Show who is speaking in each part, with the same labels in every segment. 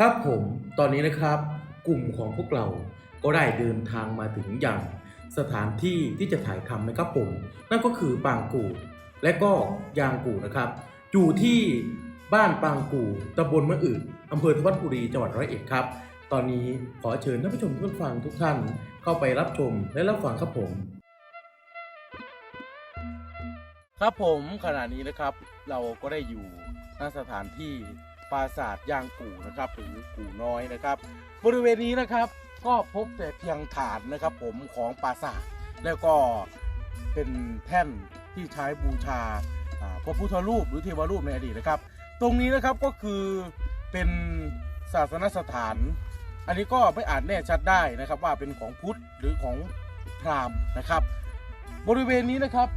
Speaker 1: ครับผมตอนนี้นะครับกลุ่มของพวกเราก็ได้เดินทางมาถึงอย่างสถานที่ที่จะถ่ายทำนะครับผม นั่นก็คือปางกู่และก็ยางกู่นะครับ อยู่ที่บ้านปางกู่ตำบลมะอึอำเภอทวัดบุรีจังหวัดร้อยเอ็ดครับ ตอนนี้ขอเชิญท่านผู้ชมทุกฟังทุกท่านเข้าไปรับชมและรับฟังครับผม ครับผมขณะนี้นะครับ เราก็ได้อยู่ณสถานที่ ราสาทยางกู่นะครับหรือกู่น้อยนะครับ บริเวณนี้นะครับก็พบแต่เพียงฐานนะครับ ผมของปราสาทแล้วก็เป็นแท่นที่ใช้บูชาพระพุทธรูปหรือเทวรูปในอดีตนะครับ ตรงนี้นะครับก็คือเป็นศาสนสถาน อันนี้ก็ไม่อาจแน่ชัดได้นะครับว่าเป็นของพุทธหรือของพราหมณ์นะครับ บริเวณนี้นะครับ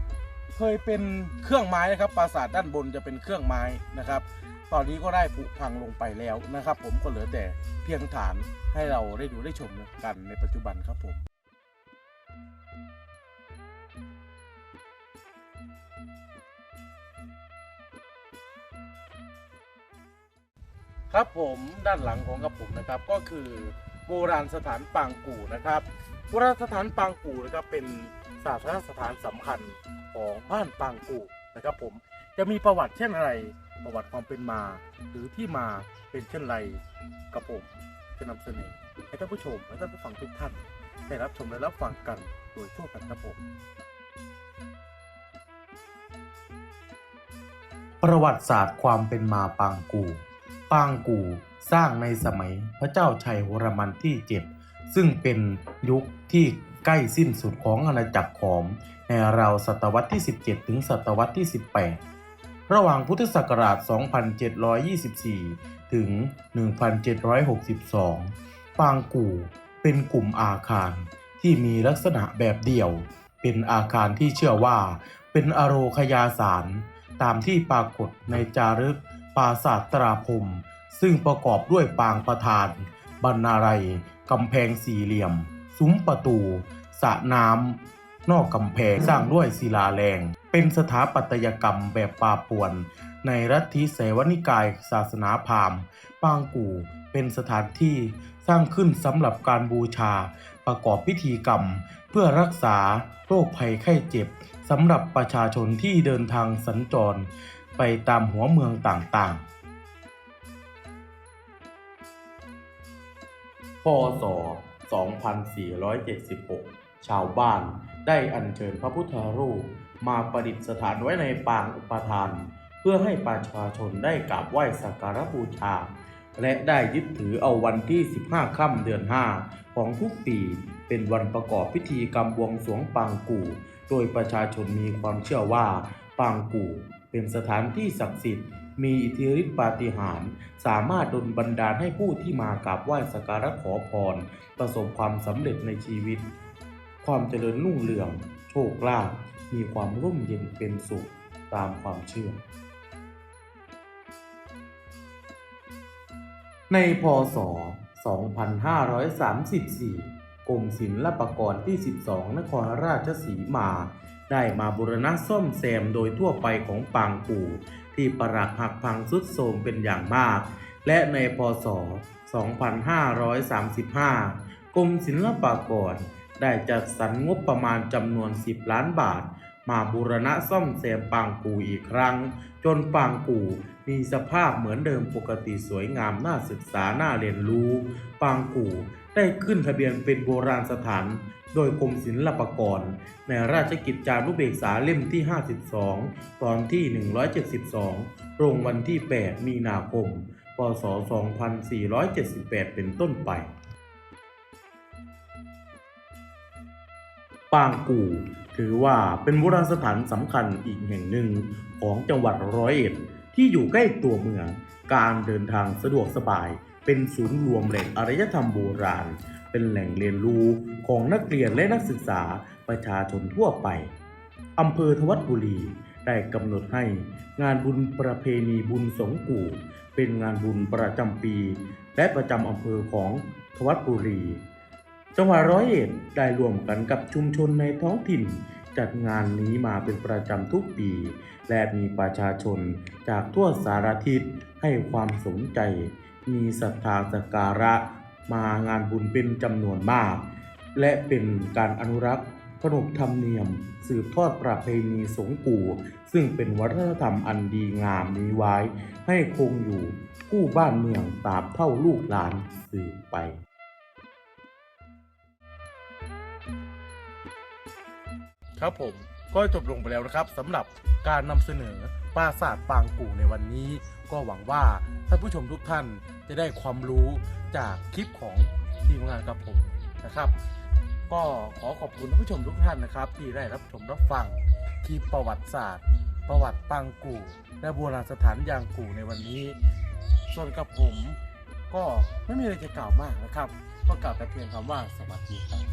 Speaker 1: เคยเป็นเครื่องไม้นะครับปราสาทด้านบนจะเป็นเครื่องไม้นะครับ ตอนนี้ก็ได้ผุพังลงไปแล้วนะครับ ผมก็เหลือแต่เพียงฐานให้เราได้ดูได้ชมกันในปัจจุบันครับผมครับผมด้านหลังของกับผมนะครับก็คือโบราณสถานปางกู่นะครับโบราณสถานปางกู่นะครับเป็นศาสนสถานสำคัญของบ้านปางกู่นะครับ ผมจะมีประวัติเช่นอะไร ประวัติความเป็นมา หรือที่มาเป็นเช่นไรกับผมจะนำเสนอให้ท่านผู้ชมและท่านผู้ฟังทุกท่านได้รับชมและรับฟังกันโดยทั่วกันครับผม ประวัติศาสตร์ความเป็นมาปางกู ปางกูสร้างในสมัยพระเจ้าชัยวรมันที่7ซึ่งเป็นยุคที่ใกล้สิ้นสุดของอาณาจักรขอม ในราวศตวรรษที่ 17 ถึงศตวรรษที่ 18 ระหว่างพุทธศักราช 2724 ถึง 1762 ปางกูเป็นกลุ่มอาคารที่มีลักษณะแบบเดี่ยว เป็นอาคารที่เชื่อว่าเป็นอโรคยาสาร ตามที่ปรากฏในจารึกปราสาทตราพมซึ่งประกอบด้วยปางประธาน บรรณารัยกำแพงสี่เหลี่ยม ซุ้มประตูสระน้ำนอกกำแพงสร้างด้วยศิลาแรง เป็นสถาปัตยกรรมแบบปาป่วน ในรัฐทิเสวนิกาย ศาสนาพราหมณ์ปางกู่ เป็นสถานที่สร้างขึ้นสำหรับการบูชา ประกอบพิธีกรรม เพื่อรักษาโรคภัยไข้เจ็บสำหรับประชาชนที่เดินทางสัญจร ไปตามหัวเมืองต่างๆ พศ 2476 ชาวบ้านได้อัญเชิญพระพุทธรูป มาประดิษฐานไว้ในปางอุปทาน เพื่อให้ประชาชนได้กราบไหว้สักการะบูชา และได้ยึดถือเอาวันที่ 15 ค่ำเดือน 5 ของทุกปี เป็นวันประกอบพิธีกรรมบวงสรวงปางกู่ โดยประชาชนมีความเชื่อว่าปางกู่ เป็นสถานที่ศักดิ์สิทธิ์มีอิทธิฤทธิปาฏิหาริย์สามารถดลบันดาลให้ผู้ที่มากราบไหว้สักการะขอพร ประสบความสำเร็จในชีวิต ความเจริญรุ่งเรือง โชคลาภ มีความร่มเย็นเป็นสุขตามความเชื่อ ในพศ 2534 กรมศิลปากรที่ 12 นครราชสีมา ได้มาบูรณะซ่อมแซมโดยทั่วไปของปางกู่ที่ปรักหักพังสุดโทรมเป็นอย่างมาก และในพศ 2535 กรมศิลปากร ได้จัดสรรงบประมาณจำนวน 10 ล้านบาท มาบูรณะซ่อมแซมปางกูอีกครั้ง จนปางกูมีสภาพเหมือนเดิมปกติสวยงามน่าศึกษาน่าเรียนรู้ ปางกูได้ขึ้นทะเบียนเป็นโบราณสถานโดยกรมศิลปากร ในราชกิจจานุเบกษาเล่มที่ 52 ตอนที่ 172 ลงวันที่ 8 มีนาคม พศ 2478 เป็นต้นไป ปางกู่ถือว่าเป็นโบราณสถานสำคัญอีกแห่งหนึ่งของจังหวัดร้อยเอ็ดที่อยู่ใกล้ตัวเมือง การเดินทางสะดวกสบาย เป็นศูนย์รวมแหล่งอารยธรรมโบราณ เป็นแหล่งเรียนรู้ของนักเรียนและนักศึกษาประชาชนทั่วไปอำเภอทวัดบุรีได้กำหนดให้งานบุญประเพณีบุญสงกู่ เป็นงานบุญประจำปี และประจำอำเภอของทวัดบุรี จังหวัดร้อยเอ็ดได้ร่วมกันกับชุมชนในท้องถิ่น จัดงานนี้มาเป็นประจำทุกปี และมีประชาชนจากทั่วสารทิศให้ความสนใจ มีศรัทธาสักการะ มางานบุญเป็นจำนวนมาก และเป็นการอนุรักษ์ขนบธรรมเนียม สืบทอดประเพณีสงปู่ ซึ่งเป็นวัฒนธรรมอันดีงามนี้ไว้ ให้คงอยู่กู้บ้านเมืองตราบเท่าลูกหลานสืบไป ครับผมก็จบลงไปแล้วนะครับสำหรับการนำเสนอปราสาทปางกู่ในวันนี้ ก็หวังว่าท่านผู้ชมทุกท่านจะได้ความรู้จากคลิปของทีมงานกับผมนะครับ ก็ขอขอบคุณท่านผู้ชมทุกท่านนะครับ ที่ได้รับชมรับฟังคลิปประวัติศาสตร์ ประวัติปางกู่ และโบราณสถานยางกู่ในวันนี้ ส่วนกับผมก็ไม่มีอะไรจะกล่าวมากนะครับ ก็กล่าวแต่เพียงคำว่าสวัสดีครับ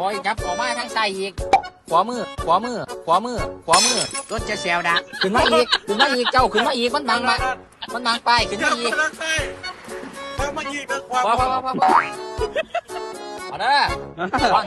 Speaker 2: อ้ยจับออกมาทางซ้ายอีก ขวามือ ขวามือ ขวามือ ขวามือรถจะแซวดะขึ้นมาอีก ขึ้นมาอีก เจ้าขึ้นมาอีก มันบังมามันบังไปขึ้นมาอีก
Speaker 1: ฟังมาอีกนะความ
Speaker 2: พอพอพอพอพอเอาเด้อฟัง